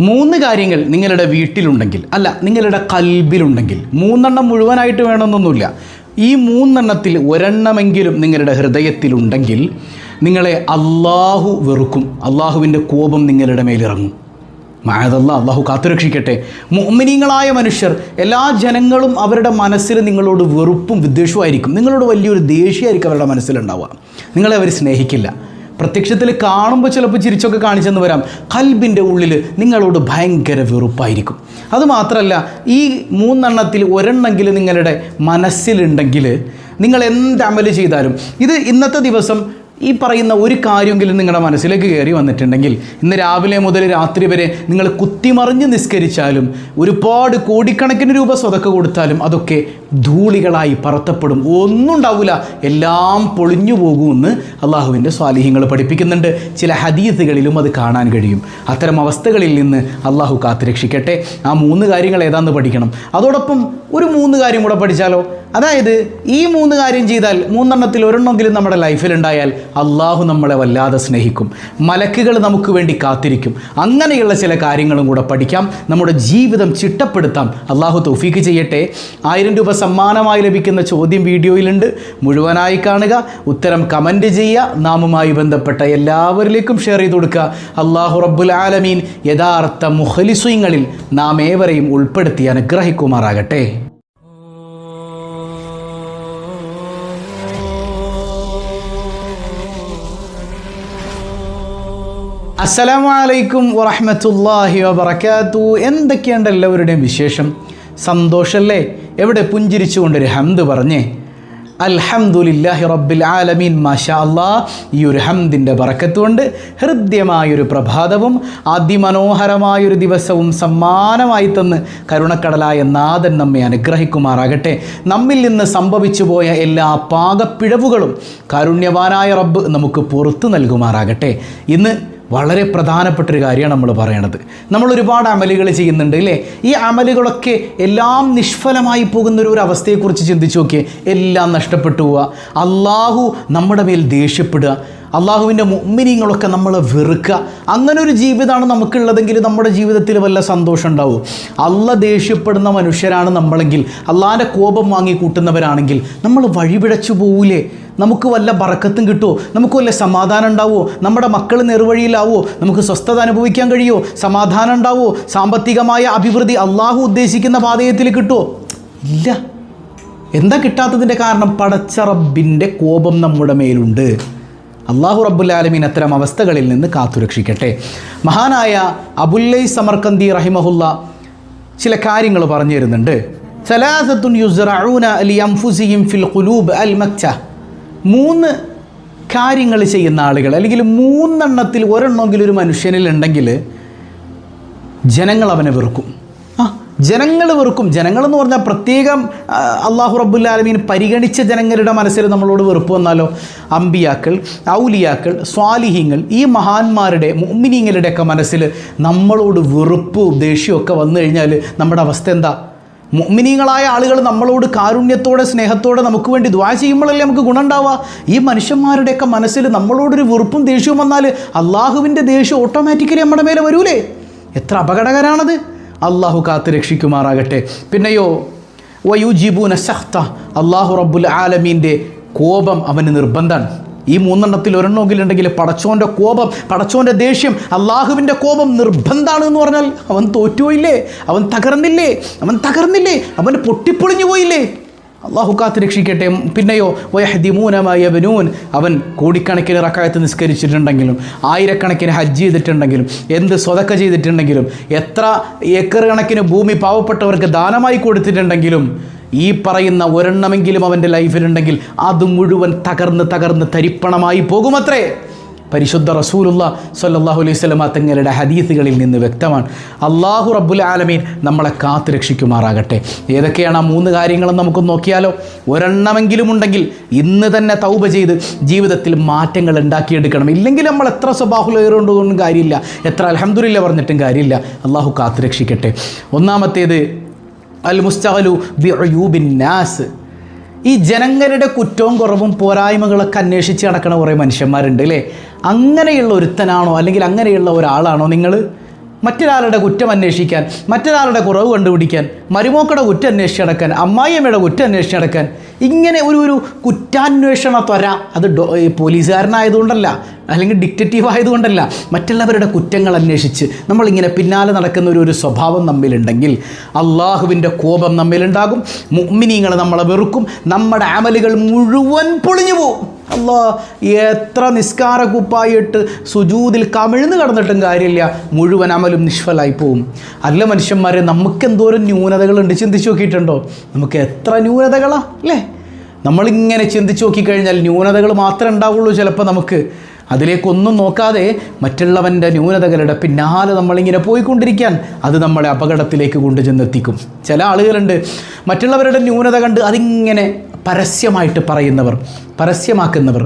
മൂന്ന് കാര്യങ്ങൾ നിങ്ങളുടെ വീട്ടിലുണ്ടെങ്കിൽ അല്ല നിങ്ങളുടെ കൽബിലുണ്ടെങ്കിൽ മൂന്നെണ്ണം മുഴുവനായിട്ട് വേണമെന്നൊന്നുമില്ല. ഈ മൂന്നെണ്ണത്തിൽ ഒരെണ്ണമെങ്കിലും നിങ്ങളുടെ ഹൃദയത്തിലുണ്ടെങ്കിൽ നിങ്ങളെ അള്ളാഹു വെറുക്കും. അള്ളാഹുവിന്റെ കോപം നിങ്ങളുടെ മേലിറങ്ങും. മായതല്ല അള്ളാഹു കാത്തുരക്ഷിക്കട്ടെ. മോമിനിങ്ങളായ മനുഷ്യർ എല്ലാ ജനങ്ങളും അവരുടെ മനസ്സിൽ നിങ്ങളോട് വെറുപ്പും വിദ്വേഷവും ആയിരിക്കും നിങ്ങളോട് വലിയൊരു ദേഷ്യമായിരിക്കും അവരുടെ മനസ്സിലുണ്ടാവുക. നിങ്ങളെ അവർ സ്നേഹിക്കില്ല. പ്രത്യക്ഷത്തിൽ കാണുമ്പോൾ ചിലപ്പോൾ ചിരിച്ചൊക്കെ കാണിച്ചെന്ന് വരാം. കൽബിന്റെ ഉള്ളിൽ നിങ്ങളോട് ഭയങ്കര വെറുപ്പായിരിക്കും. അതുമാത്രമല്ല ഈ മൂന്നെണ്ണത്തിൽ ഒരെണ്ണെങ്കിലും നിങ്ങളുടെ മനസ്സിലുണ്ടെങ്കിൽ നിങ്ങൾ എന്ത് അമൽ ചെയ്താലും ഇത് ഇന്നത്തെ ദിവസം ഈ പറയുന്ന ഒരു കാര്യമെങ്കിലും നിങ്ങളുടെ മനസ്സിലേക്ക് കയറി വന്നിട്ടുണ്ടെങ്കിൽ ഇന്ന് രാവിലെ മുതൽ രാത്രി വരെ നിങ്ങൾ കുത്തിമറിഞ്ഞ് നിസ്കരിച്ചാലും ഒരുപാട് കോടിക്കണക്കിന് രൂപ സ്വതക്ക കൊടുത്താലും അതൊക്കെ ധൂളികളായി പറത്തപ്പെടും. ഒന്നും ഉണ്ടാവില്ല എല്ലാം പൊളിഞ്ഞു പോകുമെന്ന് അള്ളാഹുവിന്റെ സ്വാലിഹ്യങ്ങൾ പഠിപ്പിക്കുന്നുണ്ട്. ചില ഹദീസുകളിലും അത് കാണാൻ കഴിയും. അത്തരം അവസ്ഥകളിൽ നിന്ന് അള്ളാഹു കാത്തുരക്ഷിക്കട്ടെ ആ മൂന്ന് കാര്യങ്ങൾ ഏതാന്ന് പഠിക്കണം. അതോടൊപ്പം ഒരു മൂന്ന് കാര്യം കൂടെ പഠിച്ചാലോ? അതായത് ഈ മൂന്ന് കാര്യം ചെയ്താൽ മൂന്നെണ്ണത്തിൽ ഒരെണ്ണമെങ്കിലും നമ്മുടെ ലൈഫിൽ ഉണ്ടായാൽ അള്ളാഹു നമ്മളെ വല്ലാതെ സ്നേഹിക്കും. മലക്കുകൾ നമുക്ക് വേണ്ടി കാത്തിരിക്കും. അങ്ങനെയുള്ള ചില കാര്യങ്ങളും കൂടെ പഠിക്കാം. നമ്മുടെ ജീവിതം ചിട്ടപ്പെടുത്താം. അള്ളാഹു തൗഫീക്ക് ചെയ്യട്ടെ. ആയിരം രൂപ സമ്മാനമായി ലഭിക്കുന്ന ചോദ്യം വീഡിയോയിലുണ്ട്. മുഴുവനായി കാണുക. ഉത്തരം കമന്റ് ചെയ്യുക. നാമുമായി ബന്ധപ്പെട്ട എല്ലാവരിലേക്കും ഷെയർ ചെയ്ത് കൊടുക്കുക. അള്ളാഹു റബ്ബുൽ ആലമീൻ യഥാർത്ഥ മുഖലിസുങ്ങളിൽ നാം ഏവരെയും ഉൾപ്പെടുത്തി അനുഗ്രഹിക്കുമാറാകട്ടെ. അസ്സലാമു അലൈക്കും വറഹ്മത്തുള്ളാഹി വബറകാതു എന്തൊക്കെയുണ്ട് എല്ലാവരുടെയും വിശേഷം? സന്തോഷമല്ലേ എവിടെ പുഞ്ചിരിച്ചുകൊണ്ടൊരു ഹംദ് പറഞ്ഞേ. അൽഹംദുലില്ലാഹി റബ്ബിൽ ആലമീൻ മാഷാ അല്ലാ ഈ ഒരു ഹംദിന്റെ ബറക്കത്തുകൊണ്ട് ഹൃദ്യമായൊരു പ്രഭാതവും അതിമനോഹരമായൊരു ദിവസവും സമ്മാനമായി തന്ന് കരുണക്കടലായ നാഥൻ നമ്മെ അനുഗ്രഹിക്കുമാറാകട്ടെ. നമ്മിൽ നിന്ന് സംഭവിച്ചു പോയ എല്ലാ പാകപ്പിഴവുകളും കാരുണ്യവാനായ റബ്ബ് നമുക്ക് പുറത്തു നൽകുമാറാകട്ടെ. ഇന്ന് വളരെ പ്രധാനപ്പെട്ടൊരു കാര്യമാണ് നമ്മൾ പറയണത്. നമ്മൾ ഒരുപാട് അമലുകൾ ചെയ്യുന്നുണ്ട് അല്ലേ? ഈ അമലുകളൊക്കെ എല്ലാം നിഷ്ഫലമായി പോകുന്ന ഒരു അവസ്ഥയെക്കുറിച്ച് ചിന്തിച്ചു നോക്കിയേ എല്ലാം നഷ്ടപ്പെട്ടു പോവുക. അള്ളാഹു നമ്മുടെ മേൽ ദേഷ്യപ്പെടുക. അള്ളാഹുവിന്റെ മുമ്മിനിങ്ങളൊക്കെ നമ്മൾ വെറുക്കുക. അങ്ങനെ ഒരു ജീവിതമാണ് നമുക്കുള്ളതെങ്കിൽ നമ്മുടെ ജീവിതത്തിൽ വല്ല സന്തോഷം ഉണ്ടാവും. അല്ല ദേഷ്യപ്പെടുന്ന മനുഷ്യരാണ് നമ്മളെങ്കിൽ അള്ളാഹിന്റെ കോപം വാങ്ങി കൂട്ടുന്നവരാണെങ്കിൽ നമ്മൾ വഴിപിഴച്ചു പോവില്ലേ നമുക്ക് വല്ല ബറക്കത്തും കിട്ടുമോ നമുക്ക് വല്ല സമാധാനം ഉണ്ടാവുമോ നമ്മുടെ മക്കൾ നെറുവഴിയിലാവോ? നമുക്ക് സ്വസ്ഥത അനുഭവിക്കാൻ കഴിയുമോ സമാധാനം ഉണ്ടാവുമോ സാമ്പത്തികമായ അഭിവൃദ്ധി അള്ളാഹു ഉദ്ദേശിക്കുന്ന പാതയത്തിൽ കിട്ടുമോ ഇല്ല. എന്താ കിട്ടാത്തതിന്റെ കാരണം? പടച്ചറബിന്റെ കോപം നമ്മുടെ മേലുണ്ട്. അള്ളാഹു റബ്ബുല്ലാലമീൻ അത്തരം അവസ്ഥകളിൽ നിന്ന് കാത്തുരക്ഷിക്കട്ടെ. മഹാനായ അബുല്ലൈ സമർക്കന്തി റഹിമഹുല്ല ചില കാര്യങ്ങൾ പറഞ്ഞു തരുന്നുണ്ട്. അലി ഫിൽ അൽ മൂന്ന് കാര്യങ്ങൾ ചെയ്യുന്ന ആളുകൾ അല്ലെങ്കിൽ മൂന്നെണ്ണത്തിൽ ഒരെണ്ണമെങ്കിലും ഒരു മനുഷ്യനിൽ ഉണ്ടെങ്കിൽ ജനങ്ങൾ അവനെ വെറുക്കും. ജനങ്ങൾ വെറുക്കും. ജനങ്ങൾ എന്ന് പറഞ്ഞാൽ പ്രത്യേകം അള്ളാഹു റബ്ബുല്ലാലമീൻ പരിഗണിച്ച ജനങ്ങളുടെ മനസ്സിൽ നമ്മളോട് വെറുപ്പ് വന്നാലോ? അമ്പിയാക്കൾ ഔലിയാക്കൾ സ്വാലിഹീങ്ങൾ ഈ മഹാന്മാരുടെ മുമ്മിനീങ്ങളുടെയൊക്കെ മനസ്സിൽ നമ്മളോട് വെറുപ്പ് ദേഷ്യമൊക്കെ വന്നു കഴിഞ്ഞാൽ നമ്മുടെ അവസ്ഥ എന്താ? മുമ്മിനീങ്ങളായ ആളുകൾ നമ്മളോട് കാരുണ്യത്തോടെ സ്നേഹത്തോടെ നമുക്ക് വേണ്ടി ദ്വാ ചെയ്യുമ്പോഴല്ലേ നമുക്ക് ഗുണമുണ്ടാവുക ഈ മനുഷ്യന്മാരുടെയൊക്കെ മനസ്സിൽ നമ്മളോടൊരു വെറുപ്പും ദേഷ്യവും വന്നാൽ അള്ളാഹുവിന്റെ ദേഷ്യം ഓട്ടോമാറ്റിക്കലി നമ്മുടെ മേലെ വരൂലേ? എത്ര അപകടകരാണത്? അള്ളാഹു കാത്ത് രക്ഷിക്കുമാറാകട്ടെ. പിന്നെയോ വയുജിബൂന സഹ്ത അള്ളാഹു റബ്ബുൽ ആലമീന്റെ കോപം അവന് നിർബന്ധമാണ്. ഈ മൂന്നെണ്ണത്തിൽ ഒരെണ്ണമെങ്കിലുണ്ടെങ്കിൽ പടച്ചോന്റെ കോപം പടച്ചോന്റെ ദേഷ്യം അള്ളാഹുവിന്റെ കോപം നിർബന്ധമാണ് എന്ന് പറഞ്ഞാൽ അവൻ തോറ്റുപോയില്ലേ? അവൻ തകർന്നില്ലേ? അവൻ തകർന്നില്ലേ? അവൻ പൊട്ടിപ്പൊളിഞ്ഞു പോയില്ലേ അള്ളാഹു കാത്ത് രക്ഷിക്കട്ടെ. പിന്നെയോ വയഹദിമൂനമായ ബനൂൻ അവൻ കോടിക്കണക്കിന് റക്കായത്ത് നിസ്കരിച്ചിട്ടുണ്ടെങ്കിലും ആയിരക്കണക്കിന് ഹജ്ജ് ചെയ്തിട്ടുണ്ടെങ്കിലും എന്ത് സ്വതക്ക ചെയ്തിട്ടുണ്ടെങ്കിലും എത്ര ഏക്കർ കണക്കിന് ഭൂമി പാവപ്പെട്ടവർക്ക് ദാനമായി കൊടുത്തിട്ടുണ്ടെങ്കിലും ഈ പറയുന്ന ഒരെണ്ണമെങ്കിലും അവന്റെ ലൈഫിലുണ്ടെങ്കിൽ അത് മുഴുവൻ തകർന്ന് തകർന്ന് തരിപ്പണമായി പോകുമത്രേ. പരിശുദ്ധ റസൂലുള്ള സല്ലാഹു അലൈഹി സ്വലമ തങ്ങളുടെ ഹദീസുകളിൽ നിന്ന് വ്യക്തമാണ്. അള്ളാഹു റബ്ബുൽ ആലമീൻ നമ്മളെ കാത്തു രക്ഷിക്കുമാറാകട്ടെ. ഏതൊക്കെയാണ് ആ മൂന്ന് കാര്യങ്ങളും നമുക്ക് നോക്കിയാലോ? ഒരെണ്ണമെങ്കിലും ഉണ്ടെങ്കിൽ ഇന്ന് തന്നെ തൗബ ചെയ്ത് ജീവിതത്തിൽ മാറ്റങ്ങൾ ഉണ്ടാക്കിയെടുക്കണം. ഇല്ലെങ്കിൽ നമ്മൾ എത്ര സ്വഭാവമുള്ളവരുകൊണ്ടൊന്നും കാര്യമില്ല. എത്ര അലഹമുല്ല പറഞ്ഞിട്ടും കാര്യമില്ല. അള്ളാഹു കാത്തു രക്ഷിക്കട്ടെ. ഒന്നാമത്തേത് അൽ മുസ്തഖലു ബിഅയൂബിൻ നാസ്. ഈ ജനങ്ങളുടെ കുറ്റവും കുറവും പോരായ്മകളൊക്കെ അന്വേഷിച്ച് നടക്കണ കുറേ മനുഷ്യന്മാരുണ്ട് അല്ലേ? അങ്ങനെയുള്ള ഒരുത്തനാണോ അല്ലെങ്കിൽ അങ്ങനെയുള്ള ഒരാളാണോ നിങ്ങൾ? മറ്റൊരാളുടെ കുറ്റം അന്വേഷിക്കാൻ മറ്റൊരാളുടെ കുറവ് കണ്ടുപിടിക്കാൻ മരുമോക്കയുടെ കുറ്റം അന്വേഷിച്ച് നടക്കാൻ അമ്മായിയമ്മയുടെ കുറ്റം അന്വേഷിച്ച് നടക്കാൻ ഇങ്ങനെ ഒരു ഒരു കുറ്റാന്വേഷണ ത്വര അത് പോലീസുകാരനായതുകൊണ്ടല്ല അല്ലെങ്കിൽ ഡിക്റ്റേറ്റീവ് ആയതുകൊണ്ടല്ല മറ്റുള്ളവരുടെ കുറ്റങ്ങൾ അന്വേഷിച്ച് നമ്മളിങ്ങനെ പിന്നാലെ നടക്കുന്ന ഒരു ഒരു സ്വഭാവം നമ്മിലുണ്ടെങ്കിൽ അള്ളാഹുവിന്റെ കോപം നമ്മിലുണ്ടാകും മുഅ്മിനീങ്ങൾ നമ്മളെ വെറുക്കും നമ്മുടെ അമലുകൾ മുഴുവൻ പൊളിഞ്ഞു പോകും അല്ലാ എത്ര നിസ്കാര കുപ്പായിട്ട് സുജൂതിൽ കമിഴ്ന്ന് കടന്നിട്ടും കാര്യമില്ല. മുഴുവൻ അമലും നിഷ്ഫലായി പോവും അല്ല മനുഷ്യന്മാരെ നമുക്ക് എന്തോരം ന്യൂനതകളുണ്ട് ചിന്തിച്ച് നോക്കിയിട്ടുണ്ടോ? നമുക്ക് എത്ര ന്യൂനതകളാ അല്ലേ? നമ്മളിങ്ങനെ ചിന്തിച്ച് നോക്കിക്കഴിഞ്ഞാൽ ന്യൂനതകൾ മാത്രമേ ഉണ്ടാവുള്ളൂ ചിലപ്പോൾ നമുക്ക്. അതിലേക്കൊന്നും നോക്കാതെ മറ്റുള്ളവന്റെ ന്യൂനതകളുടെ പിന്നാലെ നമ്മളിങ്ങനെ പോയിക്കൊണ്ടിരിക്കാൻ അത് നമ്മളെ അപകടത്തിലേക്ക് കൊണ്ടുചെന്നെത്തിക്കും. ചില ആളുകളുണ്ട് മറ്റുള്ളവരുടെ ന്യൂനത കണ്ട് അതിങ്ങനെ പരസ്യമായിട്ട് പറയുന്നവർ പരസ്യമാക്കുന്നവർ.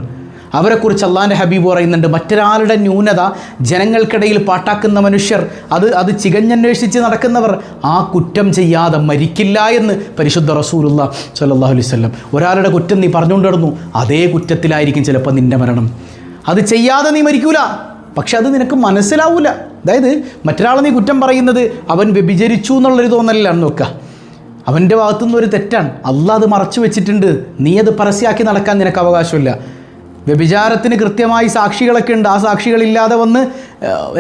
അവരെക്കുറിച്ച് അള്ളാന്റെ ഹബീബ് പറയുന്നുണ്ട് മറ്റൊരാളുടെ ന്യൂനത ജനങ്ങൾക്കിടയിൽ പാട്ടാക്കുന്ന മനുഷ്യർ അത് അത് ചികഞ്ഞന്വേഷിച്ച് നടക്കുന്നവർ ആ കുറ്റം ചെയ്യാതെ മരിക്കില്ല എന്ന് പരിശുദ്ധ റസൂലുള്ള സല്ലാഹു അലൈഹി വസല്ലം ഒരാളുടെ കുറ്റം നീ പറഞ്ഞുകൊണ്ട് നടന്നു അതേ കുറ്റത്തിലായിരിക്കും ചിലപ്പോൾ നിന്റെ മരണം. അത് ചെയ്യാതെ നീ മരിക്കൂല പക്ഷെ അത് നിനക്ക് മനസ്സിലാവൂല. അതായത് മറ്റൊരാളെ നീ കുറ്റം പറയുന്നത് അവൻ വ്യഭിചരിച്ചു എന്നുള്ളൊരു തോന്നലിലാണ് നോക്കുക. അവന്റെ ഭാഗത്തുനിന്ന് ഒരു തെറ്റാണ്. അള്ളാഹ് അത് മറച്ചു വെച്ചിട്ടുണ്ട്. നീ അത് പരസ്യമാക്കി നടക്കാൻ നിനക്ക് അവകാശമില്ല. വ്യഭിചാരത്തിന് കൃത്യമായി സാക്ഷികളൊക്കെ ഉണ്ട്. ആ സാക്ഷികളില്ലാതെ വന്ന്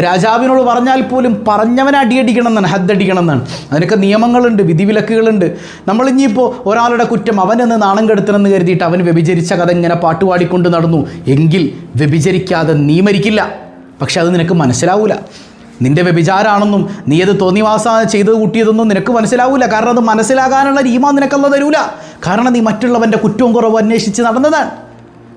രാജാവിനോട് പറഞ്ഞാൽ പോലും പറഞ്ഞവനെ അടിയടിക്കണം എന്നാണ് ഹദ്ദടിക്കണം എന്നാണ്. അതിനൊക്കെ നിയമങ്ങളുണ്ട് വിധിവിലക്കുകളുണ്ട്. നമ്മൾ ഇനിയിപ്പോൾ ഒരാളുടെ കുറ്റം അവനെന്ന് നാണം കെടുത്തണമെന്ന് കരുതിയിട്ട് അവൻ വ്യഭിചരിച്ച കഥ ഇങ്ങനെ പാട്ടുപാടിക്കൊണ്ട് നടന്നു. എങ്കിൽ വ്യഭിചരിക്കാതെ നീ മരിക്കില്ല. പക്ഷെ അത് നിനക്ക് മനസ്സിലാവൂല. നിന്റെ വ്യഭിചാരാണെന്നും നീ അത് തോന്നിവാസ ചെയ്ത് കൂട്ടിയതൊന്നും നിനക്ക് മനസ്സിലാവൂല. കാരണം അത് മനസ്സിലാകാനുള്ള രീമ നിനക്കല്ല തരൂല. കാരണം നീ മറ്റുള്ളവന്റെ കുറ്റവും കുറവ് അന്വേഷിച്ച് നടന്നതാണ്.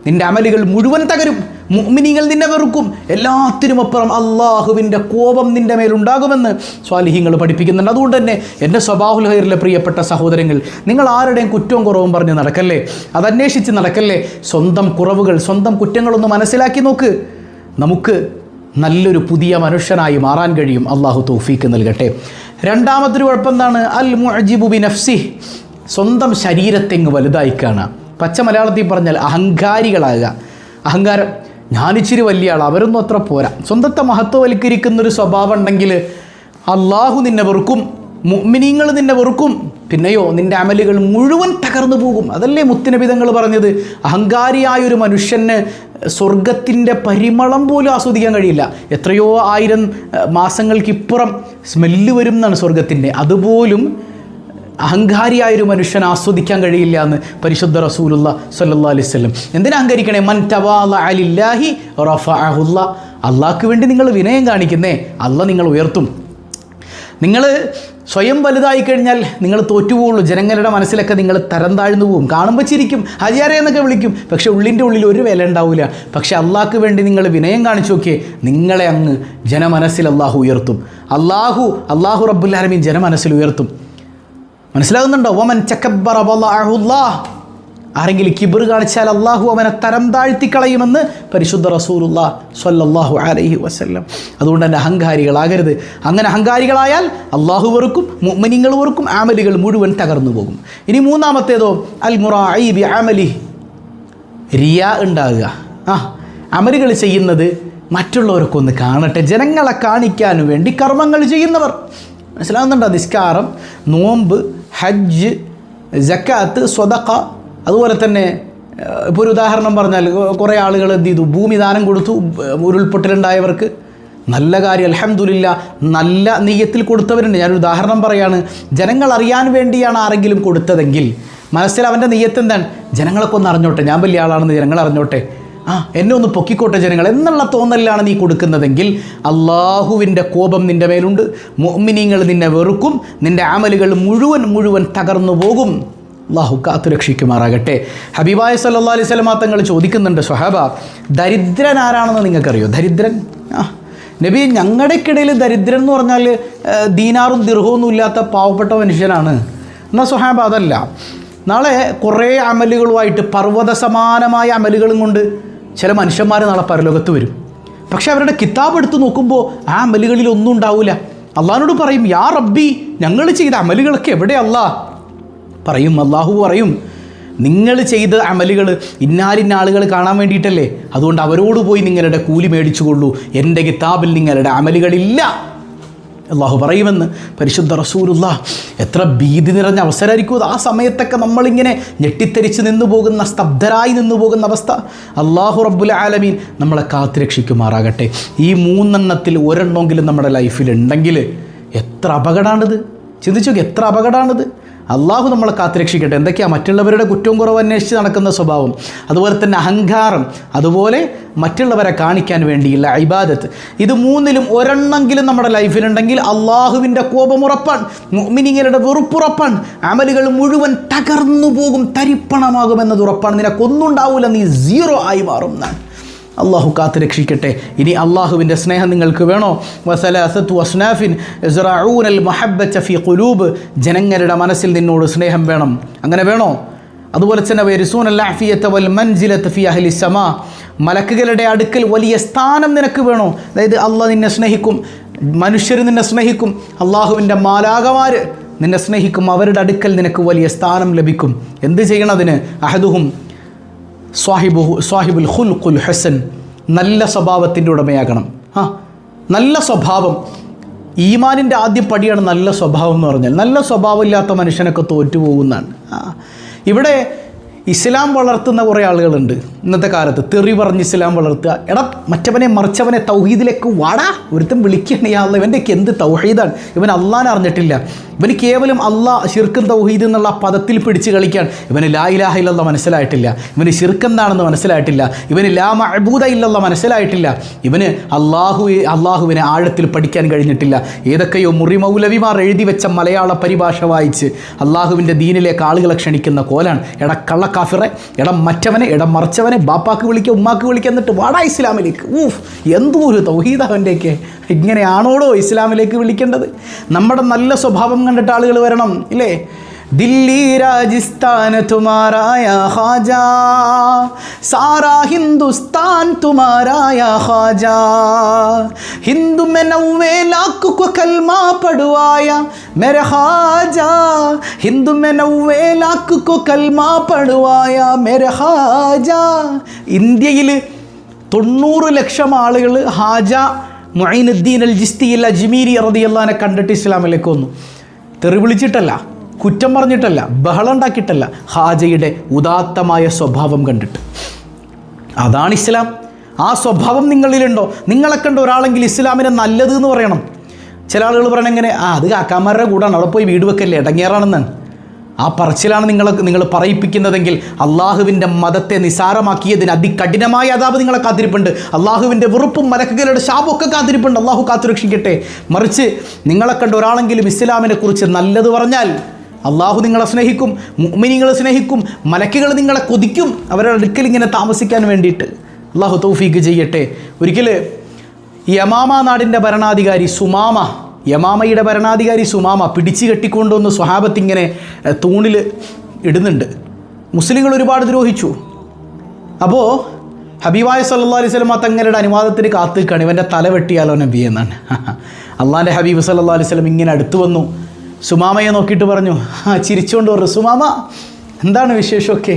നിന്റെ അമലുകൾ മുഴുവൻ തകരും. മുഅ്മിനീങ്ങൾ നിന്നെ വെറുക്കും. എല്ലാത്തിനുമപ്പുറം അള്ളാഹുവിന്റെ കോപം നിന്റെ മേലുണ്ടാകുമെന്ന് സ്വാലിഹ്യങ്ങൾ പഠിപ്പിക്കുന്നുണ്ട്. അതുകൊണ്ട് തന്നെ എന്റെ സ്വഭാവുൽ ഹൈറിലെ പ്രിയപ്പെട്ട സഹോദരങ്ങൾ നിങ്ങൾ ആരുടെയും കുറ്റവും കുറവും പറഞ്ഞ് നടക്കല്ലേ? അതന്വേഷിച്ച് നടക്കല്ലേ? സ്വന്തം കുറവുകൾ സ്വന്തം കുറ്റങ്ങളൊന്ന് മനസ്സിലാക്കി നോക്ക്. നമുക്ക് നല്ലൊരു പുതിയ മനുഷ്യനായി മാറാൻ കഴിയും. അള്ളാഹു തൗഫീക്ക് നൽകട്ടെ. രണ്ടാമത്തൊരു കുഴപ്പം എന്താണ് അൽ മുഅജിബു ബി നഫ്സി. സ്വന്തം ശരീരത്തെങ്ങ് വലുതായി കാണുക. പച്ച മലയാളത്തിൽ പറഞ്ഞാൽ അഹങ്കാരികളാകുക. അഹങ്കാരം. ഞാനിച്ചിരി വലിയ ആൾ അവരൊന്നും അത്ര പോരാ. സ്വന്തത്തെ മഹത്വവൽക്കരിക്കുന്നൊരു സ്വഭാവം ഉണ്ടെങ്കിൽ അള്ളാഹു നിന്നെ വെറുക്കും. മുഅ്മിനീങ്ങൾ നിന്നെ വെറുക്കും. പിന്നെയോ നിന്റെ അമലുകൾ മുഴുവൻ തകർന്നു പോകും. അതല്ലേ മുത്തിനബിതങ്ങൾ പറഞ്ഞത്? അഹങ്കാരിയായ ഒരു മനുഷ്യന് സ്വർഗത്തിന്റെ പരിമളം പോലും ആസ്വദിക്കാൻ കഴിയില്ല. എത്രയോ ആയിരം മാസങ്ങൾക്കിപ്പുറം സ്മെല്ല് വരും എന്നാണ് സ്വർഗത്തിന്റെ അതുപോലും അഹങ്കാരിയായൊരു മനുഷ്യൻ ആസ്വദിക്കാൻ കഴിയില്ല എന്ന് പരിശുദ്ധ റസൂലുള്ള സല്ലാ അലൈഹി വസല്ലം. എന്തിനാ അഹങ്കരിക്കണേ? മൻ തവാല അലില്ലാഹി റഫഅഹുല്ല. അള്ളാഹ്ക്ക് വേണ്ടി നിങ്ങൾ വിനയം കാണിക്കുന്നേ. അല്ല നിങ്ങൾ ഉയർത്തും. നിങ്ങൾ സ്വയം വലുതായി കഴിഞ്ഞാൽ നിങ്ങൾ തോറ്റുപോകുള്ളൂ. ജനങ്ങളുടെ മനസ്സിലൊക്കെ നിങ്ങൾ തരം താഴ്ന്നു പോകും കാണുമ്പോൾ ചിരിക്കും. ഹജിയാരെ എന്നൊക്കെ വിളിക്കും. പക്ഷേ ഉള്ളിന്റെ ഉള്ളിൽ ഒരു വില ഉണ്ടാവില്ല പക്ഷേ അള്ളാഹ്ക്ക് വേണ്ടി നിങ്ങൾ വിനയം കാണിച്ചു നോക്കിയേ നിങ്ങളെ അങ്ങ് ജനമനസ്സിൽ അള്ളാഹു ഉയർത്തും. അള്ളാഹു അള്ളാഹു റബ്ബുല്ലാലമീൻ ജനമനസ്സിൽ ഉയർത്തും. മനസ്സിലാകുന്നുണ്ടോ? ഓമൻ ചക്കബ്ബർ വല്ലാഹുല്ലാഹ് ആരെങ്കിലും കിബർ കാണിച്ചാൽ അള്ളാഹു അവനെ തരം താഴ്ത്തിക്കളയുമെന്ന് പരിശുദ്ധ റസൂലുള്ള സ്വല്ലല്ലാഹു അലൈഹി വസല്ലം. അതുകൊണ്ട് തന്നെ അഹങ്കാരികളാകരുത്. അങ്ങനെ അഹങ്കാരികളായാൽ അള്ളാഹു വെറുക്കും മുഅ്മിനീങ്ങൾ ആമലുകൾ മുഴുവൻ തകർന്നു പോകും. ഇനി മൂന്നാമത്തേതോ അൽ മുറായി ബി ആമലി റിയ ഉണ്ടാകുക. ആ അമലുകൾ ചെയ്യുന്നത് മറ്റുള്ളവരൊക്കെ ഒന്ന് കാണട്ടെ. ജനങ്ങളെ കാണിക്കാൻ വേണ്ടി കർമ്മങ്ങൾ ചെയ്യുന്നവർ. മനസ്സിലാവുന്നുണ്ടോ നിസ്കാരം നോമ്പ് ഹജ്ജ് ജക്കാത്ത് സ്വതക്ക അതുപോലെ തന്നെ ഇപ്പോൾ ഒരു ഉദാഹരണം പറഞ്ഞാൽ കുറേ ആളുകൾ എന്ത് ചെയ്തു? ഭൂമി ദാനം കൊടുത്തു ഉരുൾപൊട്ടലുണ്ടായവർക്ക്. നല്ല കാര്യം അലഹമുല്ല നല്ല നെയ്യത്തിൽ കൊടുത്തവരുണ്ട്. ഞാനൊരു ഉദാഹരണം പറയാണ്. ജനങ്ങൾ അറിയാൻ വേണ്ടിയാണ് ആരെങ്കിലും കൊടുത്തതെങ്കിൽ മനസ്സിൽ അവന്റെ നെയ്യത്ത് എന്താണ്? ജനങ്ങളൊക്കെ ഒന്ന് അറിഞ്ഞോട്ടെ. ഞാൻ വലിയ ആളാണെന്ന് ജനങ്ങൾ അറിഞ്ഞോട്ടെ. ആ എന്നെ ഒന്ന് പൊക്കിക്കോട്ടെ ജനങ്ങൾ. എന്നുള്ള തോന്നലിലാണ് നീ കൊടുക്കുന്നതെങ്കിൽ അള്ളാഹുവിന്റെ കോപം നിന്റെ മേലുണ്ട്. മോമിനിങ്ങൾ നിന്നെ വെറുക്കും. നിന്റെ ആമലുകൾ മുഴുവൻ മുഴുവൻ തകർന്നു പോകും. അള്ളാഹു കാത്തു രക്ഷിക്കുമാറാകട്ടെ. ഹബീബായ സല്ലാ അലൈഹി സ്വലമാ തങ്ങൾ ചോദിക്കുന്നുണ്ട് സ്വഹാബ ദരിദ്രൻ ആരാണെന്ന് നിങ്ങൾക്കറിയോ? ദരിദ്രൻ ആ. നബി ഞങ്ങളുടെക്കിടയിൽ ദരിദ്രൻ എന്ന് പറഞ്ഞാൽ ദീനാറും ദീർഘവും ഇല്ലാത്ത പാവപ്പെട്ട മനുഷ്യനാണ്. എന്നാൽ സ്വഹാബ അതല്ല. നാളെ കുറേ അമലുകളുമായിട്ട് പർവത സമാനമായ അമലുകളും കൊണ്ട് ചില മനുഷ്യന്മാർ നാളെ പരലോകത്ത് വരും. പക്ഷേ അവരുടെ കിതാബ് എടുത്ത് നോക്കുമ്പോൾ ആ അമലുകളിൽ ഒന്നും ഉണ്ടാവില്ല അള്ളഹാനോട് പറയും യാ റബ്ബി ഞങ്ങൾ ചെയ്ത അമലുകളൊക്കെ എവിടെ അല്ലാ പറയും അള്ളാഹു പറയും നിങ്ങൾ ചെയ്ത അമലുകൾ ഇന്നാലിന്ന ആളുകൾ കാണാൻ വേണ്ടിയിട്ടല്ലേ? അതുകൊണ്ട് അവരോട് പോയി നിങ്ങളുടെ കൂലി മേടിച്ചുകൊള്ളൂ. എന്റെ കിതാബിൽ നിങ്ങളുടെ അമലുകളില്ല. അള്ളാഹു പറയുമെന്ന് പരിശുദ്ധ റസൂലുള്ള എത്ര ഭീതി നിറഞ്ഞ അവസരമായിരിക്കും അത്. ആ സമയത്തൊക്കെ നമ്മളിങ്ങനെ ഞെട്ടിത്തെരിച്ച് നിന്നു പോകുന്ന സ്തബ്ധരായി നിന്നു പോകുന്ന അവസ്ഥ. അള്ളാഹു റബ്ബുൽ ആലമീൻ നമ്മളെ കാത്തുരക്ഷിക്കുമാറാകട്ടെ ഈ മൂന്നെണ്ണത്തിൽ ഒരെണ്ണമെങ്കിലും നമ്മുടെ ലൈഫിൽ ഉണ്ടെങ്കിൽ എത്ര അപകടമാണിത് ചിന്തിച്ചു എത്ര അപകടമാണിത് അള്ളാഹു നമ്മളെ കാത്തുരക്ഷിക്കട്ടെ. എന്തൊക്കെയാണ് മറ്റുള്ളവരുടെ കുറ്റവും കുറവ് അന്വേഷിച്ച് നടക്കുന്ന സ്വഭാവം. അതുപോലെ തന്നെ അഹങ്കാരം. അതുപോലെ മറ്റുള്ളവരെ കാണിക്കാൻ വേണ്ടിയുള്ള ഇബാദത്ത്. ഇത് മൂന്നിലും ഒരെണ്ണെങ്കിലും നമ്മുടെ ലൈഫിലുണ്ടെങ്കിൽ അള്ളാഹുവിന്റെ കോപമുറപ്പാണ് മിനിങ്ങളുടെ വെറുപ്പുറപ്പാണ്. അമലുകൾ മുഴുവൻ തകർന്നു പോകും തരിപ്പണമാകുമെന്നത് ഉറപ്പാണ്. നിനക്കൊന്നും ഉണ്ടാവില്ല നീ സീറോ ആയി മാറും എന്നാണ്. അള്ളാഹു കാത്ത് രക്ഷിക്കട്ടെ. ഇനി അള്ളാഹുവിന്റെ സ്നേഹം നിങ്ങൾക്ക് വേണോ? വസലാസത്തു വസ്നാഫിൻ ഇസ്റഊനൽ മഹബത്ത് ഫി ഖുലൂബ്. ജനങ്ങളുടെ മനസ്സിൽ നിന്നോട് സ്നേഹം വേണം. അങ്ങനെ വേണോ? അതുപോലെ തന്നെ വരിസൂൻ അല്ലാഫിയത്ത് വൽ മൻജിലത്ത് ഫി അഹ്ലി സമ. മലക്കുകളുടെ അടുക്കൽ വലിയ സ്ഥാനം നിനക്ക് വേണോ? അതായത് അള്ളാഹ് നിന്നെ സ്നേഹിക്കും. മനുഷ്യർ നിന്നെ സ്നേഹിക്കും. അള്ളാഹുവിന്റെ മാലാകമാർ നിന്നെ സ്നേഹിക്കും. അവരുടെ അടുക്കൽ നിനക്ക് വലിയ സ്ഥാനം ലഭിക്കും. എന്ത് ചെയ്യണതിന് അഹദുഹും സ്വാഹിബുഹു സ്വാഹിബുൽ ഖുൽഖുൽ ഹസൻ നല്ല സ്വഭാവത്തിന്റെ ഉടമയാകണം. ആ നല്ല സ്വഭാവം. ഈമാനിന്റെ ആദ്യ പടിയാണ് നല്ല സ്വഭാവം എന്ന് പറഞ്ഞാൽ. നല്ല സ്വഭാവമില്ലാത്ത മനുഷ്യനൊക്കെ തോറ്റുപോകുന്നതാണ്. ഇവിടെ ഇസ്ലാം വളർത്തുന്ന കുറേ ആളുകളുണ്ട് ഇന്നത്തെ കാലത്ത്. തെറി പറഞ്ഞ് ഇസ്ലാം വളർത്തുക. എടാ മറ്റവനെ മറിച്ചവനെ തൗഹീദിലേക്ക് വാടാ. ഒരുത്തൻ വിളിക്കണയാളെ ഇവന്റെയൊക്കെ എന്ത് തൗഹീദാണ്? ഇവൻ അള്ളാൻ അറിഞ്ഞിട്ടില്ല. ഇവന് കേവലം അള്ളാ ഷിർക്കും തൗഹീദ് എന്നുള്ള പദത്തിൽ പിടിച്ച് കളിക്കാൻ ഇവന് ലാ ഇലാഹ ഇല്ലല്ല മനസ്സിലായിട്ടില്ല. ഇവന് ഷിർക്ക് എന്താണെന്ന് മനസ്സിലായിട്ടില്ല. ഇവന് ലാ മഅബൂദ ഇല്ലല്ല മനസ്സിലായിട്ടില്ല. ഇവന് അള്ളാഹു അള്ളാഹുവിനെ ആഴത്തിൽ പഠിക്കാൻ കഴിഞ്ഞിട്ടില്ല. ഏതൊക്കെയോ മുറി മൗലവിമാർ എഴുതി വെച്ച മലയാള പരിഭാഷ വായിച്ച് അള്ളാഹുവിന്റെ ദീനിലേക്ക് ആളുകളെ ക്ഷണിക്കുന്ന കോലാണ്. എട കള്ള കാഫിറെ എടം മറ്റവനെ എടം മറിച്ചവനെ ബാപ്പാക്ക് വിളിക്കുക ഉമ്മാക്ക് വിളിക്കുക എന്നിട്ട് വാടാ ഇസ്ലാമിലേക്ക്. ഊഫ് എന്തോ ഒരു തൗഹീദ് അവന്റെയൊക്കെ. ഇങ്ങനെയാണോടോ ഇസ്ലാമിലേക്ക് വിളിക്കേണ്ടത്? നമ്മുടെ നല്ല സ്വഭാവം കണ്ടിട്ട് ആളുകൾ വരണം ഇല്ലേ? ദില്ലി രാജസ്ഥാന തുമാരായ ഹാജ സാറാ ഹിന്ദുസ്ഥാൻ തുമാരായ ഹാജ ഹിന്ദു മെനൗവേ ലാഖ് കോ കൽമാ പടുവായ മെര ഹാജ ഹിന്ദു മെനൗവേ ലാഖ് കോ കൽമാ പടുവായ മെര ഹാജ ഇന്ത്യയിൽ തൊണ്ണൂറ് ലക്ഷം ആളുകൾ ഹാജ മൊയിനുദ്ദീൻ അൽ ജിസ്തി അല്ല ജിമീരി അറുതി അല്ലാനെ കണ്ടിട്ട് ഇസ്ലാമിലേക്ക് വന്നു. തെറി വിളിച്ചിട്ടല്ല കുറ്റം പറഞ്ഞിട്ടല്ല ബഹളം ഉണ്ടാക്കിയിട്ടല്ല ഹാജയുടെ ഉദാത്തമായ സ്വഭാവം കണ്ടിട്ട്. അതാണ് ഇസ്ലാം. ആ സ്വഭാവം നിങ്ങളിലുണ്ടോ? നിങ്ങളെ കണ്ട ഒരാളെങ്കിൽ ഇസ്ലാമിനെ നല്ലത് എന്ന് പറയണം. ചില ആളുകൾ പറയണെങ്ങനെ ആ അത് കാക്കാമാരുടെ കൂടാണ്. അവിടെ പോയി വീട് വെക്കല്ലേ? ഇടങ്ങേറാണെന്നാണ്. ആ പറച്ചിലാണ് നിങ്ങൾ നിങ്ങൾ പറയിപ്പിക്കുന്നതെങ്കിൽ അള്ളാഹുവിന്റെ മതത്തെ നിസാരമാക്കിയതിന് അതികഠിനമായ അതാപ് നിങ്ങളെ കാത്തിരിപ്പുണ്ട്. അള്ളാഹുവിന്റെ വെറുപ്പും മലക്കുകളുടെ ശാപമൊക്കെ കാത്തിരിപ്പുണ്ട്. അള്ളാഹു കാത്തുരക്ഷിക്കട്ടെ മറിച്ച് നിങ്ങളെ കണ്ട ഒരാളെങ്കിലും ഇസ്ലാമിനെ കുറിച്ച് നല്ലത് പറഞ്ഞാൽ അള്ളാഹു നിങ്ങളെ സ്നേഹിക്കും മുഅ്മിനീങ്ങളെ സ്നേഹിക്കും മലക്കുകൾ നിങ്ങളെ കൊതിക്കും അവരുടെ അടുക്കൽ ഇങ്ങനെ താമസിക്കാൻ വേണ്ടിയിട്ട്. അള്ളാഹു തൗഫീക്ക് ചെയ്യട്ടെ. ഒരിക്കൽ യമാമ നാടിന്റെ ഭരണാധികാരി സുമാമ യമാമയുടെ ഭരണാധികാരി സുമാമ പിടിച്ചു കെട്ടിക്കൊണ്ടുവന്ന് സ്വഹാബത്തിങ്ങനെ തൂണിൽ ഇടുന്നുണ്ട്. മുസ്ലിങ്ങൾ ഒരുപാട് ദ്രോഹിച്ചു. അപ്പോൾ ഹബീബായ സല്ലാ അലൈഹി സ്വലമ തങ്ങളുടെ അനുവാദത്തിന് കാത്തു നിൽക്കുകയാണ് ഇവന്റെ തല വെട്ടിയാലോ നബി എന്നാണ്. അള്ളാന്റെ ഹബീബ് സല്ലാ അലൈഹി സ്വലം ഇങ്ങനെ അടുത്തു വന്നു. സുമാമയെ നോക്കിയിട്ട് പറഞ്ഞു ആ ചിരിച്ചുകൊണ്ട് പറഞ്ഞു സുമാമ എന്താണ് വിശേഷമൊക്കെ?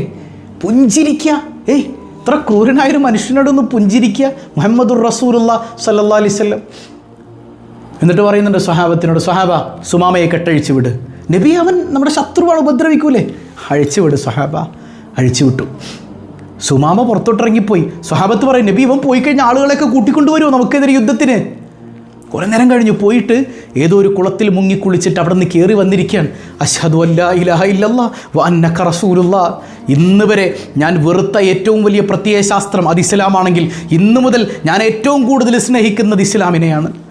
പുഞ്ചിരിക്കുക ഏയ് ഇത്ര ക്രൂരനായൊരു മനുഷ്യനോടൊന്ന് പുഞ്ചിരിക്കുക മുഹമ്മദുർ റസൂലുള്ള സല്ലാ അലൈഹി സ്വലം എന്നിട്ട് പറയുന്നുണ്ട് സ്വഹാബത്തിനോട് സ്വഹാബ സുമാമയെ കെട്ടഴിച്ചു വിട്. നബി അവൻ നമ്മുടെ ശത്രുവാണ് ഉപദ്രവിക്കൂലേ? അഴിച്ചു വിട് സ്വഹാബ അഴിച്ചു വിട്ടു. സുമാമ പുറത്തോട്ടിറങ്ങിപ്പോയി. സ്വഹാബത്ത് പറയും നബി ഇവൻ പോയി കഴിഞ്ഞാൽ ആളുകളെയൊക്കെ കൂട്ടിക്കൊണ്ടുവരുമോ നമുക്കെതിരെ യുദ്ധത്തിന്? കുറേ നേരം കഴിഞ്ഞു പോയിട്ട് ഏതോ ഒരു കുളത്തിൽ മുങ്ങിക്കുളിച്ചിട്ട് അവിടെ നിന്ന് കയറി വന്നിരിക്കുകയാണ്. അഷദ് അല്ലാ ഇലാഹ ഇല്ലല്ലാ വ അന്നക റസൂലുള്ള. ഇന്ന് വരെ ഞാൻ വെറുത്ത ഏറ്റവും വലിയ പ്രത്യയശാസ്ത്രം അത് ഇസ്ലാമാണെങ്കിൽ ഇന്ന് മുതൽ ഞാൻ ഏറ്റവും കൂടുതൽ സ്നേഹിക്കുന്നത് ഇസ്ലാമിനെയാണ്.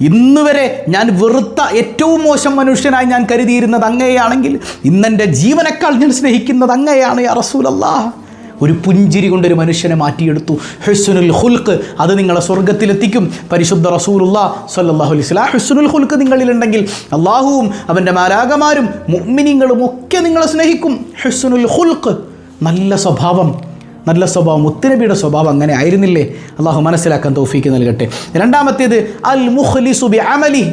ഇന്ന് വരെ ഞാൻ വെറുത്ത ഏറ്റവും മോശം മനുഷ്യനായി ഞാൻ കരുതിയിരുന്നത് അങ്ങയെയാണെങ്കിൽ ഇന്നെന്റെ ജീവനേക്കാൾ ഞാൻ സ്നേഹിക്കുന്നത് അങ്ങയാണ് യാ റസൂലല്ലാ ഒരു പുഞ്ചിരി കൊണ്ടൊരു മനുഷ്യനെ മാറ്റിയെടുത്തു. ഹെസ്സുനുൽ ഹുൽക്ക് അത് നിങ്ങളെ സ്വർഗത്തിലെത്തിക്കും പരിശുദ്ധ റസൂലുള്ള സല്ലാഹു അലൈഹി ഹുസ്നുൽ ഹുൽക്ക് നിങ്ങളിലുണ്ടെങ്കിൽ അള്ളാഹുവും അവന്റെ മാലാകമാരും മുഅ്മിനീങ്ങളും ഒക്കെ നിങ്ങളെ സ്നേഹിക്കും. ഹെസ്സുനുൽ ഹുൽക്ക് നല്ല സ്വഭാവം. നല്ല സ്വഭാവം മുത്തുനബിയുടെ സ്വഭാവം അങ്ങനെ ആയിരുന്നില്ലേ? അള്ളാഹു മനസ്സിലാക്കാൻ തോഫീക്ക് നൽകട്ടെ. രണ്ടാമത്തേത് അൽ മുഖ്ലിസു ബി അമലി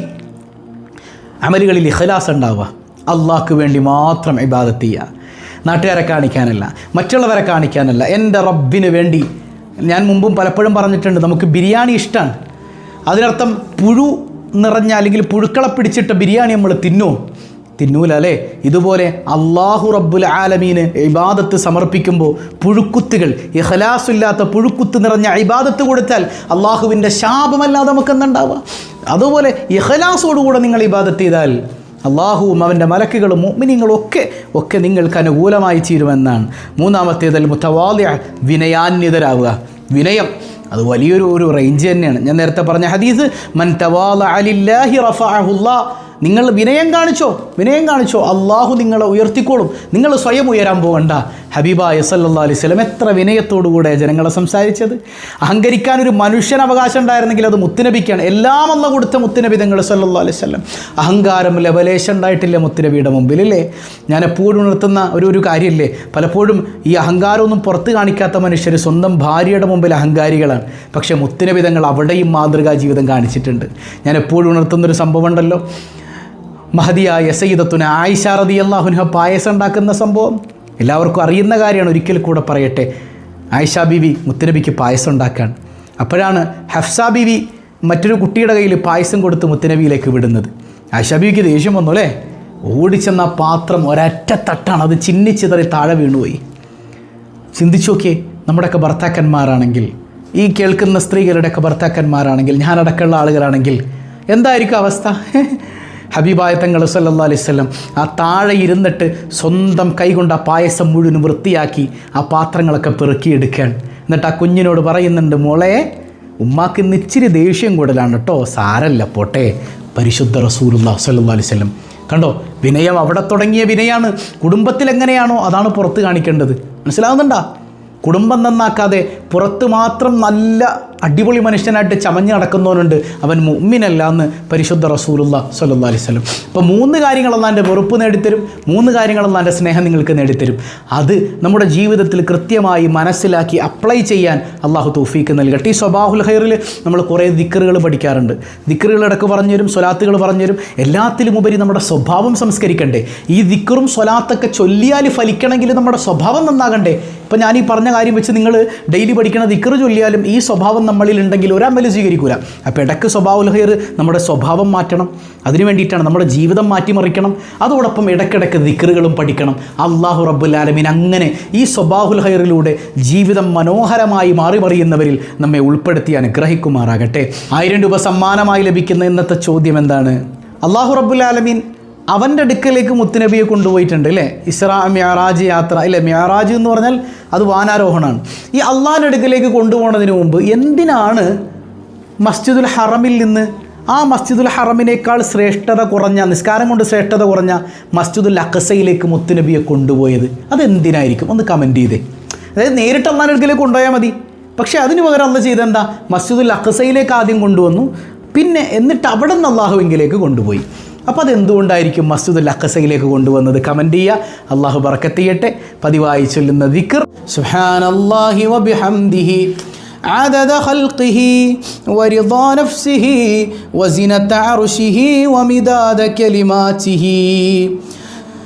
അമലുകളിൽ ഇഖലാസ് ഉണ്ടാവുക. അള്ളാഹ്ക്ക് വേണ്ടി മാത്രം ഇബാദത്ത് ചെയ്യുക. നാട്ടുകാരെ കാണിക്കാനല്ല മറ്റുള്ളവരെ കാണിക്കാനല്ല. എന്റെ റബ്ബിന് വേണ്ടി. ഞാൻ മുമ്പും പലപ്പോഴും പറഞ്ഞിട്ടുണ്ട് നമുക്ക് ബിരിയാണി ഇഷ്ടമാണ് അതിനർത്ഥം പുഴു നിറഞ്ഞ അല്ലെങ്കിൽ പുഴുക്കളെ പിടിച്ചിട്ട ബിരിയാണി നമ്മൾ തിന്നോ? തിന്നൂല അല്ലേ ഇതുപോലെ അള്ളാഹു റബ്ബുൽ ആലമീന് ഇബാദത്ത് സമർപ്പിക്കുമ്പോൾ പുഴുക്കുത്തുകൾ ഇഹലാസില്ലാത്ത പുഴുക്കുത്ത് നിറഞ്ഞ ഇബാദത്ത് കൊടുത്താൽ അള്ളാഹുവിന്റെ ശാപമല്ലാതെ നമുക്ക് എന്തുണ്ടാവുക അതുപോലെ ഇഹലാസോടുകൂടെ നിങ്ങൾ ഇബാദത്ത് ചെയ്താൽ അള്ളാഹുവും അവന്റെ മലക്കുകളും മോമിനിങ്ങളും ഒക്കെ ഒക്കെ നിങ്ങൾക്ക് അനുകൂലമായി തീരുമെന്നാണ്. മൂന്നാമത്തേതിൽ മുത്തവാദ്യ വിനയാന്യതരാവുക വിനയം അത് വലിയൊരു ഒരു റേഞ്ച് തന്നെയാണ്. ഞാൻ നേരത്തെ പറഞ്ഞ ഹദീസ് മൻ തവാല അലില്ലാഹി റഫഅഹുല്ലാ നിങ്ങൾ വിനയം കാണിച്ചോ വിനയം കാണിച്ചോ. അള്ളാഹു നിങ്ങളെ ഉയർത്തിക്കോളും. നിങ്ങൾ സ്വയം ഉയരാൻ പോകണ്ട. ഹബീബായ യസല്ലാ അലൈഹി സ്വലം എത്ര വിനയത്തോടുകൂടെ ജനങ്ങളെ സംസാരിച്ചത്? അഹങ്കരിക്കാൻ ഒരു മനുഷ്യൻ അവകാശം ഉണ്ടായിരുന്നെങ്കിൽ അത് മുത്തുനബിക്കാണ്. എല്ലാം അന്ന് കൊടുത്ത മുത്തുനബി തങ്ങൾ സല്ലാ അലൈഹി സ്വലം അഹങ്കാരം ലവലേശം ഉണ്ടായിട്ടില്ല മുത്തുനബിയുടെ മുമ്പിൽ അല്ലേ ഞാൻ എപ്പോഴും ഉണർത്തുന്ന ഒരു ഒരു കാര്യമില്ലേ? പലപ്പോഴും ഈ അഹങ്കാരമൊന്നും പുറത്ത് കാണിക്കാത്ത മനുഷ്യർ സ്വന്തം ഭാര്യയുടെ മുമ്പിൽ അഹങ്കാരികളാണ്. പക്ഷേ മുത്തുനബി തങ്ങൾ അവിടെയും മാതൃകാ ജീവിതം കാണിച്ചിട്ടുണ്ട്. ഞാൻ എപ്പോഴും ഉണർത്തുന്നൊരു സംഭവം ഉണ്ടല്ലോ. മഹതിയായ സയ്യിദത്തുന ആയിഷ റതി അള്ളാഹുൻഹ പായസം ഉണ്ടാക്കുന്ന സംഭവം. എല്ലാവർക്കും അറിയുന്ന കാര്യമാണ്. ഒരിക്കൽ കൂടെ പറയട്ടെ. ആയിഷ ബീവി മുത്തുനബിക്ക് പായസം ഉണ്ടാക്കാൻ. അപ്പോഴാണ് ഹഫ്സ ബീവി മറ്റൊരു കുട്ടിയുടെ കയ്യിൽ പായസം കൊടുത്ത് മുത്തുനബിയിലേക്ക് വിടുന്നത്. ആയിഷ ബീവിക്ക് ദേഷ്യം വന്നു അല്ലേ? ഓടിച്ചെന്ന പാത്രം ഒരറ്റത്തട്ടാണ് തട്ടാണ്. അത് ചിന്നിച്ചിതറി താഴെ വീണുപോയി. ചിന്തിച്ചു നോക്കിയേ നമ്മുടെയൊക്കെ ഭർത്താക്കന്മാരാണെങ്കിൽ ഈ കേൾക്കുന്ന സ്ത്രീകളുടെയൊക്കെ ഭർത്താക്കന്മാരാണെങ്കിൽ ഞാനടക്കമുള്ള ആളുകളാണെങ്കിൽ എന്തായിരിക്കും അവസ്ഥ? ഹബീബായ തങ്ങൾ സല്ലാ അലൈവല്ലം ആ താഴെ ഇരുന്നിട്ട് സ്വന്തം കൈകൊണ്ട് ആ പായസം മുഴുവൻ വൃത്തിയാക്കി ആ പാത്രങ്ങളൊക്കെ പെറുക്കിയെടുക്കുകയാണ്. എന്നിട്ട് ആ കുഞ്ഞിനോട് പറയുന്നുണ്ട് മോളെ ഉമ്മാക്ക് ഇച്ചിരി ദേഷ്യം കൂടുതലാണ് കേട്ടോ. സാരല്ല പോട്ടെ. പരിശുദ്ധ റസൂലുള്ള സല്ലാ അലൈവല്ലം കണ്ടോ? വിനയം അവിടെ തുടങ്ങിയ വിനയാണ്. കുടുംബത്തിൽ എങ്ങനെയാണോ അതാണ് പുറത്ത് കാണിക്കേണ്ടത്. മനസ്സിലാവുന്നുണ്ടോ? കുടുംബം നന്നാക്കാതെ പുറത്ത് മാത്രം നല്ല അടിപൊളി മനുഷ്യനായിട്ട് ചമഞ്ഞ് നടക്കുന്നവനുണ്ട്. അവൻ മുമ്മിനല്ല എന്ന് പരിശുദ്ധ റസൂലുള്ള സല്ലാ സ്വലം അപ്പോൾ മൂന്ന് കാര്യങ്ങൾ എന്റെ വെറുപ്പ് നേടിത്തരും. മൂന്ന് കാര്യങ്ങൾ എന്റെ സ്നേഹം നിങ്ങൾക്ക് നേടിത്തരും. അത് നമ്മുടെ ജീവിതത്തിൽ കൃത്യമായി മനസ്സിലാക്കി അപ്ലൈ ചെയ്യാൻ അള്ളാഹു തൗഫീക്ക് നൽകട്ടെ. ഈ സ്വബാഹുൽ ഹൈറിൽ നമ്മൾ കുറേ ദിക്കറുകൾ പഠിക്കാറുണ്ട്. ദിക്കറുകൾ ഇടയ്ക്ക് പറഞ്ഞുതരും സ്വലാത്തുകൾ പറഞ്ഞുതരും എല്ലാത്തിലും ഉപരി നമ്മുടെ സ്വഭാവം സംസ്കരിക്കണ്ടേ. ഈ ദിക്കറും സ്വലാത്തൊക്കെ ചൊല്ലിയാൽ ഫലിക്കണമെങ്കിൽ നമ്മുടെ സ്വഭാവം നന്നാകണ്ടേ. ഇപ്പം ഞാൻ ഈ പറഞ്ഞ കാര്യം വെച്ച് നിങ്ങൾ ഡെയിലി പഠിക്കണ ഇക്കറ് ചൊല്ലിയാലും ഈ സ്വഭാവം നമ്മളിൽ ഉണ്ടെങ്കിൽ ഒരമ്മൽ സ്വീകരിക്കൂല. അപ്പോൾ ഇടയ്ക്ക് സ്വഭാവ ഹെയർ നമ്മുടെ സ്വഭാവം മാറ്റണം. അതിനു വേണ്ടിയിട്ടാണ് നമ്മുടെ ജീവിതം മാറ്റിമറിക്കണം. അതോടൊപ്പം ഇടയ്ക്കിടയ്ക്ക് ദിക്കറുകളും പഠിക്കണം. അള്ളാഹു ആലമീൻ അങ്ങനെ ഈ സ്വഭാഹുൽ ഹയറിലൂടെ ജീവിതം മനോഹരമായി മാറി മറിയുന്നവരിൽ നമ്മെ ഉൾപ്പെടുത്തി അനുഗ്രഹിക്കുമാറാകട്ടെ. ആയിരം രൂപ സമ്മാനമായി ലഭിക്കുന്ന ഇന്നത്തെ ചോദ്യം എന്താണ്? അള്ളാഹു റബ്ബുല്ലാലമീൻ അവന്റെ അടുക്കലേക്ക് മുത്തുനബിയെ കൊണ്ടുപോയിട്ടുണ്ട് അല്ലേ ഇസ്രാ മ്യാറാജ് യാത്ര അല്ലേ മ്യാറാജ് എന്ന് പറഞ്ഞാൽ അത് വാനാരോഹണമാണ് ഈ അള്ളാഹിന്റെ അടുക്കലേക്ക് കൊണ്ടുപോകുന്നതിന് മുമ്പ് എന്തിനാണ് മസ്ജിദുൽ ഹറമിൽ നിന്ന് ആ മസ്ജിദുൽ ഹറമിനേക്കാൾ ശ്രേഷ്ഠത കുറഞ്ഞ നിസ്കാരം കൊണ്ട് ശ്രേഷ്ഠത കുറഞ്ഞ മസ്ജിദുൽ അക്കസയിലേക്ക് മുത്തുനബിയെ കൊണ്ടുപോയത്? അതെന്തിനായിരിക്കും? ഒന്ന് കമന്റ് ചെയ്തേ. അതായത് നേരിട്ട് അള്ളാഹിന്റെ അടുക്കലേക്ക് കൊണ്ടുപോയാൽ മതി. പക്ഷേ അതിന് പകരം അന്ന് ചെയ്തെന്താ? മസ്ജിദുൽ അക്കസയിലേക്ക് ആദ്യം കൊണ്ടുവന്നു. പിന്നെ എന്നിട്ട് അവിടെ നിന്ന് അള്ളാഹുവിങ്കിലേക്ക് കൊണ്ടുപോയി. അപ്പോൾ അതെന്തുകൊണ്ടായിരിക്കും മസ്ജിദുൽ അക്കസയിലേക്ക് കൊണ്ടുവന്നത് കമൻറ്റ് ചെയ്യുക അള്ളാഹു ബർക്കത്ത് ചെയ്യട്ടെ പതിവായി ചൊല്ലുന്ന ദിക്കർ സുഹാനല്ലാഹി വബിഹംദിഹി عدد خلقه ورضا نفسه وزنة عرشه ومداد كلماته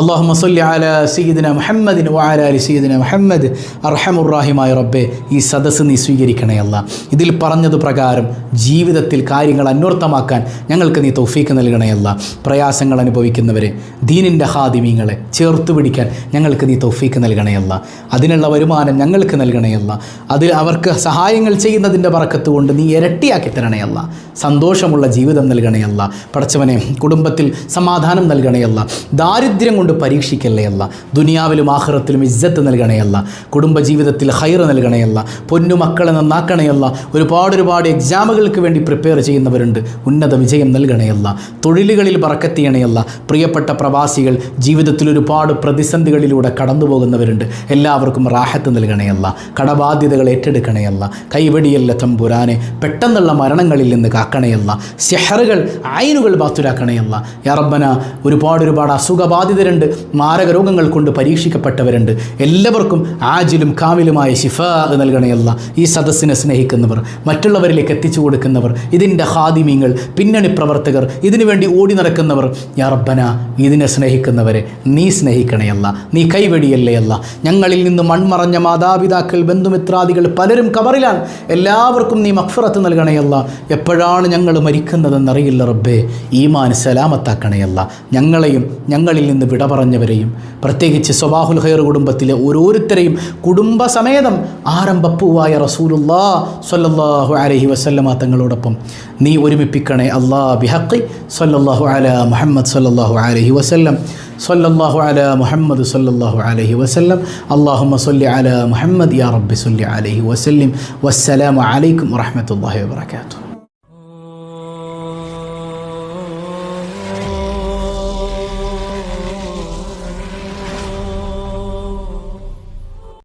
അള്ളാഹു മസല്ലി അല സീദിന മുഹമ്മദിൻ വാല അലി സീദിന മുഹമ്മദ്. അർഹമുറാഹിമായ റബ്ബെ ഈ സദസ്സ് നീ സ്വീകരിക്കണേയല്ല ഇതിൽ പറഞ്ഞത് പ്രകാരം ജീവിതത്തിൽ കാര്യങ്ങൾ അന്വർത്ഥമാക്കാൻ ഞങ്ങൾക്ക് നീ തൗഫീക്ക് നൽകണയല്ല പ്രയാസങ്ങൾ അനുഭവിക്കുന്നവരെ ദീനിന്റെ ഹാദിമീങ്ങളെ ചേർത്ത് പിടിക്കാൻ ഞങ്ങൾക്ക് നീ തൗഫീക്ക് നൽകണയല്ല അതിനുള്ള വരുമാനം ഞങ്ങൾക്ക് നൽകണയല്ല അതിൽ അവർക്ക് സഹായങ്ങൾ ചെയ്യുന്നതിന്റെ പറക്കത്ത് കൊണ്ട് നീ ഇരട്ടിയാക്കി തരണയല്ല സന്തോഷമുള്ള ജീവിതം നൽകണയല്ല പടച്ചവനെ കുടുംബത്തിൽ സമാധാനം നൽകണയല്ല ദാരിദ്ര്യം കൊണ്ട് പരീക്ഷിക്കല്ലേ അല്ല? ദുനിയാവിലും ആഹ്റത്തിലും ഇജ്ജത്ത് നൽകണയല്ല കുടുംബജീവിതത്തിൽ ഹൈറ് നൽകണയല്ല പൊന്നു മക്കളെ നന്നാക്കണയല്ല ഒരുപാട് ഒരുപാട് എക്സാമുകൾക്ക് വേണ്ടി പ്രിപ്പയർ ചെയ്യുന്നവരുണ്ട്. ഉന്നത വിജയം നൽകണയല്ല തൊഴിലുകളിൽ പറക്കത്തിയണയല്ല പ്രിയപ്പെട്ട പ്രവാസികൾ ജീവിതത്തിൽ ഒരുപാട് പ്രതിസന്ധികളിലൂടെ കടന്നു പോകുന്നവരുണ്ട് എല്ലാവർക്കും റാഹത്ത് നൽകണയല്ല കടബാധ്യതകൾ ഏറ്റെടുക്കണയല്ല കൈവടിയല്ല തമ്പുരാനെ. പെട്ടെന്നുള്ള മരണങ്ങളിൽ നിന്ന് കാക്കണയല്ല സെഹറുകൾ ആയിനുകൾ ബാത്തുരാക്കണയല്ല യറബന ഒരുപാട് ഒരുപാട് അസുഖബാധിതരുണ്ട് മാരക രോഗങ്ങൾ കൊണ്ട് പരീക്ഷിക്കപ്പെട്ടവരുണ്ട്. എല്ലാവർക്കും ആജിലും കാമിലുമായ ശിഫ നൽകണയല്ല ഈ സദസ്സിനെ സ്നേഹിക്കുന്നവർ മറ്റുള്ളവരിലേക്ക് എത്തിച്ചു കൊടുക്കുന്നവർ ഇതിന്റെ ഹാദിമീങ്ങൾ പിന്നണി പ്രവർത്തകർ ഇതിനുവേണ്ടി ഓടി നടക്കുന്നവർ യാറബന ഇതിനെ സ്നേഹിക്കുന്നവരെ നീ സ്നേഹിക്കണയല്ല നീ കൈവെടിയല്ലേ അല്ല ഞങ്ങളിൽ നിന്ന് മൺമറഞ്ഞ മാതാപിതാക്കൾ ബന്ധുമിത്രാദികൾ പലരും കബറിലാണ് എല്ലാവർക്കും നീ മക്ഫറത്ത് നൽകണയല്ല എപ്പോഴാണ് ഞങ്ങൾ മരിക്കുന്നതെന്നറിയില്ല റബ്ബേ. ഈമാൻ സലാമത്താക്കണയല്ല ഞങ്ങളെയും ഞങ്ങളിൽ നിന്ന് വിട പറഞ്ഞവരെയും പ്രത്യേകിച്ച് സ്വബാഹുൽ ഹൈർ കുടുംബത്തിലെ ഓരോരുത്തരെയും കുടുംബസമേതം ആരംഭപ്പൂവായ റസൂലുല്ലാ സ്വല്ലല്ലാഹു അലൈഹി വസല്ലമ തങ്ങളോടൊപ്പം നീ ഒരുമിപ്പിക്കണേ അല്ലാ ബിഹക്കി സ്വല്ലല്ലാഹു അല മുഹമ്മദ് സ്വല്ലല്ലാഹു അലൈഹി വസല്ലം സ്വല്ലല്ലാഹു അല മുഹമ്മദ് സ്വല്ലല്ലാഹു അലൈഹി വസല്ലം അല്ലാഹുമ്മ സ്വല്ലി അല മുഹമ്മദ് യാ റബ്ബി സ്വല്ലി അലൈഹി വസ്ല്ലിം വസ്സലാമു അലൈക്കും വറഹ്മത്തുള്ളാഹി വബറകാതുഹു.